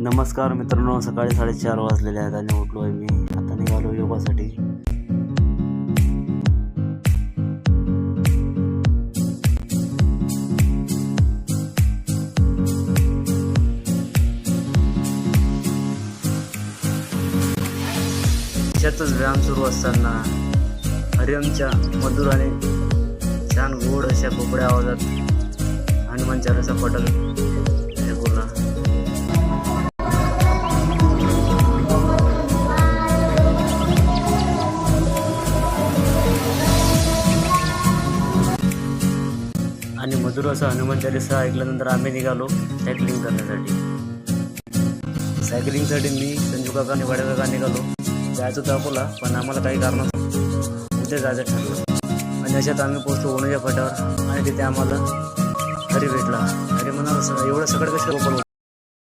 नमस्कार मित्रांनो सकाळी साडेचार वाजलेले आहेत आणि उठलो आहे मी. आता निघालो योगासाठी. त्याच्यातच व्यायाम सुरू असताना हरिओमच्या मधुर आणि छान गोड अशा कोपड्या आवाजात हनुमान चालीसा पटल आणि मधुर असं हनुमान चालीसा ऐकल्यानंतर आम्ही निघालो सायकलिंग करण्यासाठी. सायकलिंगसाठी मी संजू काका आणि वाड्या काका निघालो. जायचं होतं अकोला पण आम्हाला काही कारण उद्या जायचं ठरलं आणि अशात आम्ही पोहोचलो ओणूच्या फाट्यावर आणि तिथे आम्हाला हरी भेटला. हरी म्हणा एवढं सगळं कसं